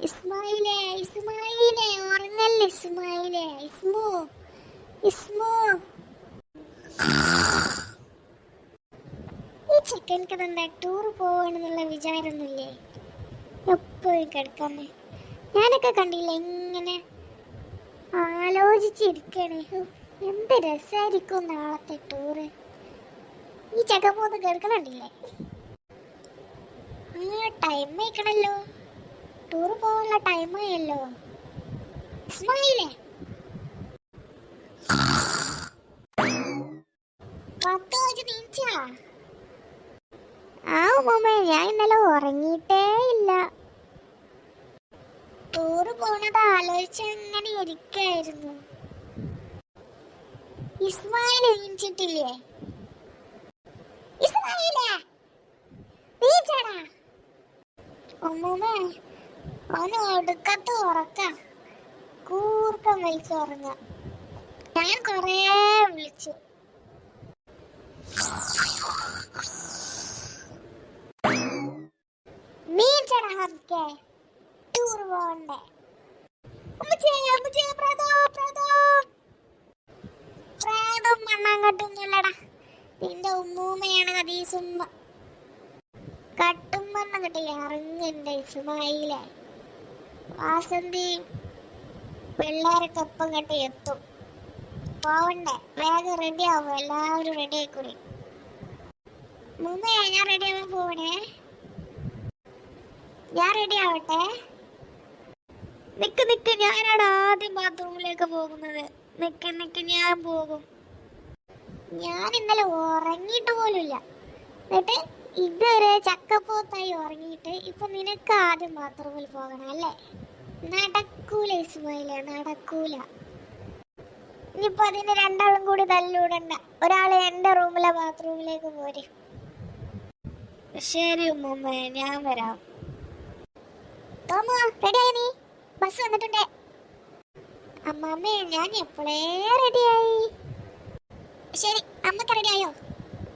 ഇസ്മായിലേ ഇസ്മായിലേ ഉറങ്ങല്ലേ ഇസ്മായിലേ? ഇസ്മു ഇസ്മു. ഈ ചെക്കൻക്ക് എന്താ ടൂർ പോവാണെന്നുള്ള വിചാരമൊന്നുമില്ലേ? എപ്പോഴും കിടക്കാമേ ഞാനൊക്കെ കണ്ടില്ല ഇങ്ങനെ ആലോചിച്ചിരിക്കണേ എന്ത് രസമായിരിക്കും നാളത്തെ ടൂറ് ഈ ചക്ക പോകുന്ന കേൾക്കണുണ്ടില്ലേ ആ ടൈം ആയിക്കണല്ലോ. ടൂർ പോകാനുള്ള ടൈം ആയല്ലോ. ഇസ്മായിലേ. പത്ത് വെച്ച് നീച്ചാ ആ ഉമ്മ ഞാൻ ഇന്നലെ ഉറങ്ങിയിട്ടേ ഇല്ല. ടൂറ് പോണത് ആലോചിച്ച് അങ്ങനെ ഇരിക്കായിരുന്നു. ഇസ്മായിൽ എണീച്ചിട്ടില്ലേ ഇസ്മായിലേ നീച്ചടാ അമ്മൂമ്മ അവന് ഒടുക്കത്ത് ഉറക്ക. കൂർക്കം വലിച്ച് ഉറങ്ങ ഞാൻ കൊറേ വിളിച്ചു. ടൂർ നിന്റെ ഉമ്മൂമ്മയാണ് കതീസുമ്മ കട്ടുമ്പന്ന കട്ടി ഇറങ്ങന്റെ ഇസ്മായിലെ വാസന്തി പിള്ളേരൊക്കെ എപ്പം കെട്ടി എത്തും. പോവണ്ടേ? വേഗം റെഡി ആവും? എല്ലാവരും റെഡി ആയിക്കൂടി മുമ്പേ ഞാൻ റെഡി ആവാൻ പോവണേ? ഞാൻ റെഡി ആവട്ടെ? നിക്ക് നിക്ക്. ഞാനാണ് ആദ്യം ബാത്റൂമിലേക്ക് പോകുന്നത്. നിക്ക് നിക്ക്. ഞാൻ പോകും. ഞാൻ ഇന്നലെ ഉറങ്ങിയിട്ട് പോലുമില്ല. എന്നിട്ട് ഇതുവരെ ചക്കപ്പോത്തായി ഉറങ്ങിയിട്ട് ഇപ്പൊ നിനക്ക് ആദ്യം ബാത്റൂമിൽ പോകണം അല്ലേ? നടക്കൂല ഇസ്മായില നടക്കൂല. ഇനിയിപ്പൊ അതിന് രണ്ടാളും കൂടി തല്ലൂടണ്ട ഒരാൾ എന്റെ റൂമിലെ ബാത്റൂമിലേക്ക് പോരെ. ശരി ഉമ്മ ഞാൻ വരാം. തോമ റെഡിയായി നീ? ബസ് വന്നിട്ടുണ്ട്. അമ്മാമ്മേ ഞാൻ എപ്പോഴേ റെഡിയായി ശരി അമ്മയ്ക്ക് റെഡിയായോ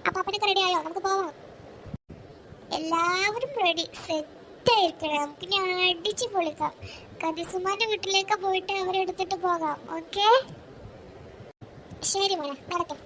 അപ്പാപ്പനൊക്കെ റെഡിയായോ നമുക്ക് പോവാം. എല്ലാവരും റെഡി സെറ്റ് ആയിരിക്കണം. നമുക്ക് ഞാൻ അടിച്ച് പൊളിക്കാം. കതിസുമാന്റെ വീട്ടിലേക്ക് പോയിട്ട് അവരെടുത്തിട്ട് പോകാം. ഓക്കെ ശരി മോനെ നടക്കാം